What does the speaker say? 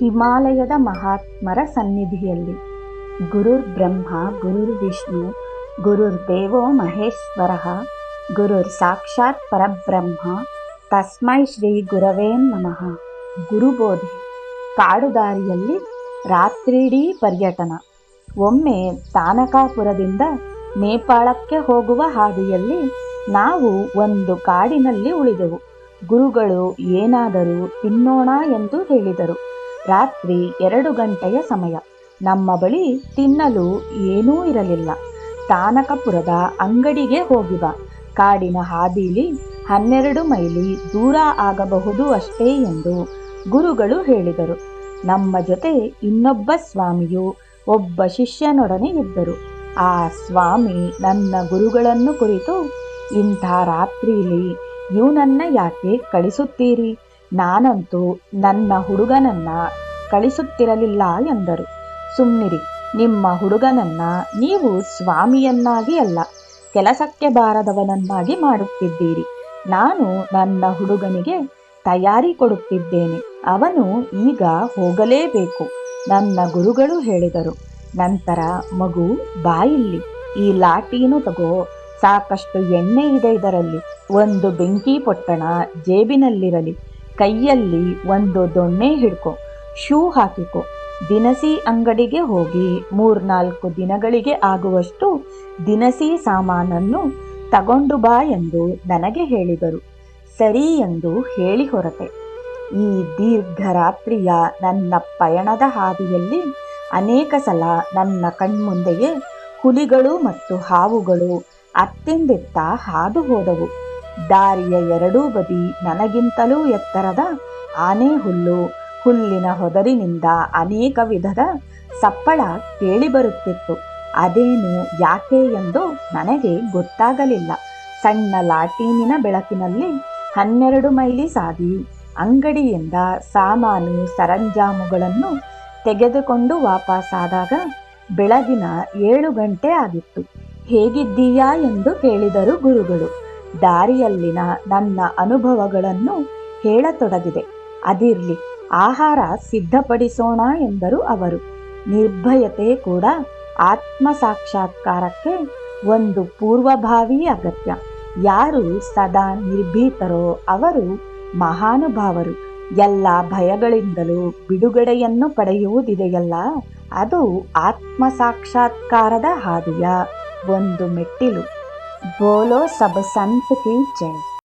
ಹಿಮಾಲಯದ ಮಹಾತ್ಮರ ಸನ್ನಿಧಿಯಲ್ಲಿ. ಗುರುರ್ ಬ್ರಹ್ಮ, ಗುರುರ್ ವಿಷ್ಣು, ಗುರುರ್ ದೇವೋ ಮಹೇಶ್ವರ, ಗುರುರ್ ಸಾಕ್ಷಾತ್ ಪರಬ್ರಹ್ಮ, ತಸ್ಮೈ ಶ್ರೀ ಗುರವೇ ನಮಃ. ಗುರುಬೋಧಿ. ಕಾಡುದಾರಿಯಲ್ಲಿ ರಾತ್ರಿಡೀ ಪರ್ಯಟನ. ಒಮ್ಮೆ ತಾನಕಾಪುರದಿಂದ ನೇಪಾಳಕ್ಕೆ ಹೋಗುವ ಹಾದಿಯಲ್ಲಿ ನಾವು ಒಂದು ಕಾಡಿನಲ್ಲಿ ಉಳಿದೆವು. ಗುರುಗಳು ಏನಾದರೂ ತಿನ್ನೋಣ ಎಂದು ಹೇಳಿದರು. ರಾತ್ರಿ ಎರಡು ಗಂಟೆಯ ಸಮಯ. ನಮ್ಮ ಬಳಿ ತಿನ್ನಲು ಏನೂ ಇರಲಿಲ್ಲ. ತಾನಕಪುರದ ಅಂಗಡಿಗೆ ಹೋಗಿ ಬಾ ಕಾಡಿನ ಹಾದಿಲಿ ಹನ್ನೆರಡು ಮೈಲಿ ದೂರ ಆಗಬಹುದು ಅಷ್ಟೇ ಎಂದು ಗುರುಗಳು ಹೇಳಿದರು. ನಮ್ಮ ಜೊತೆ ಇನ್ನೊಬ್ಬ ಸ್ವಾಮಿಯು ಒಬ್ಬ ಶಿಷ್ಯನೊಡನೆ ಇದ್ದರು. ಆ ಸ್ವಾಮಿ ನನ್ನ ಗುರುಗಳನ್ನು ಕುರಿತು, ಇಂಥ ರಾತ್ರಿಲಿ ಇವನನ್ನ ಯಾಕೆ ಕಳಿಸುತ್ತೀರಿ? ನಾನಂತೂ ನನ್ನ ಹುಡುಗನನ್ನ ಕಳಿಸುತ್ತಿರಲಿಲ್ಲ ಎಂದರು. ಸುಮ್ನಿರಿ, ನಿಮ್ಮ ಹುಡುಗನನ್ನ ನೀವು ಸ್ವಾಮಿಯನ್ನಾಗಿ ಅಲ್ಲ, ಕೆಲಸಕ್ಕೆ ಬಾರದವನನ್ನಾಗಿ ಮಾಡುತ್ತಿದ್ದೀರಿ. ನಾನು ನನ್ನ ಹುಡುಗನಿಗೆ ತಯಾರಿ ಕೊಡುತ್ತಿದ್ದೇನೆ, ಅವನು ಈಗ ಹೋಗಲೇಬೇಕು ನನ್ನ ಗುರುಗಳು ಹೇಳಿದರು. ನಂತರ ಮಗು ಬಾಯಿಲ್ಲಿ ಈ ಲಾಟೀನು ತಗೋ, ಸಾಕಷ್ಟು ಎಣ್ಣೆ ಇದೆ ಇದರಲ್ಲಿ, ಒಂದು ಬೆಂಕಿ ಪೊಟ್ಟಣ ಜೇಬಿನಲ್ಲಿರಲಿ. ಕೈಯಲ್ಲಿ ಒಂದು ದೊಣ್ಣೆ ಹಿಡ್ಕೊ, ಶೂ ಹಾಕಿಕೊ. ದಿನಸಿ ಅಂಗಡಿಗೆ ಹೋಗಿ ಮೂರ್ನಾಲ್ಕು ದಿನಗಳಿಗೆ ಆಗುವಷ್ಟು ದಿನಸಿ ಸಾಮಾನನ್ನು ತಗೊಂಡು ಬಾ ಎಂದು ನನಗೆ ಹೇಳಿದರು. ಸರಿ ಎಂದು ಹೇಳಿ ಹೊರಟೆ. ಈ ದೀರ್ಘ ರಾತ್ರಿಯ ನನ್ನ ಪಯಣದ ಹಾದಿಯಲ್ಲಿ ಅನೇಕ ಸಲ ನನ್ನ ಕಣ್ಮುಂದೆಯೇ ಹುಲಿಗಳು ಮತ್ತು ಹಾವುಗಳು ಅತ್ತಿಂದಿತ್ತ ಹಾದು ಹೋದವು. ದಾರಿಯ ಎರಡೂ ಬದಿ ನನಗಿಂತಲೂ ಎತ್ತರದ ಆನೆ ಹುಲ್ಲು ಹುಲ್ಲಿನ ಹೊದರಿನಿಂದ ಅನೇಕ ವಿಧದ ಸಪ್ಪಳ ಕೇಳಿಬರುತ್ತಿತ್ತು ಅದೇನು ಯಾಕೆ ಎಂದು ನನಗೆ ಗೊತ್ತಾಗಲಿಲ್ಲ. ಸಣ್ಣ ಲಾಟೀನಿನ ಬೆಳಕಿನಲ್ಲಿ ಹನ್ನೆರಡು ಮೈಲಿ ಸಾಗಿ ಅಂಗಡಿಯಿಂದ ಸಾಮಾನು ಸರಂಜಾಮುಗಳನ್ನು ತೆಗೆದುಕೊಂಡು ವಾಪಸ್ಸಾದಾಗ ಬೆಳಗಿನ ಏಳು ಗಂಟೆ ಆಗಿತ್ತು. ಹೇಗಿದ್ದೀಯಾ ಎಂದು ಕೇಳಿದರು ಗುರುಗಳು. ದಾರಿಯಲ್ಲಿನ ನನ್ನ ಅನುಭವಗಳನ್ನು ಹೇಳತೊಡಗಿದೆ. ಅದಿರ್ಲಿ, ಆಹಾರ ಸಿದ್ಧಪಡಿಸೋಣ ಎಂದರು ಅವರು. ನಿರ್ಭಯತೆ ಕೂಡ ಆತ್ಮ ಸಾಕ್ಷಾತ್ಕಾರಕ್ಕೆ ಒಂದು ಪೂರ್ವಭಾವಿ ಅಗತ್ಯ. ಯಾರು ಸದಾ ನಿರ್ಭೀತರೋ ಅವರು ಮಹಾನುಭಾವರು. ಎಲ್ಲ ಭಯಗಳಿಂದಲೂ ಬಿಡುಗಡೆಯನ್ನು ಪಡೆಯುವುದಿದೆಯಲ್ಲ, ಅದು ಆತ್ಮ ಸಾಕ್ಷಾತ್ಕಾರದ ಹಾದಿಯ ಒಂದು ಮೆಟ್ಟಿಲು. बोलो सब संत की जय।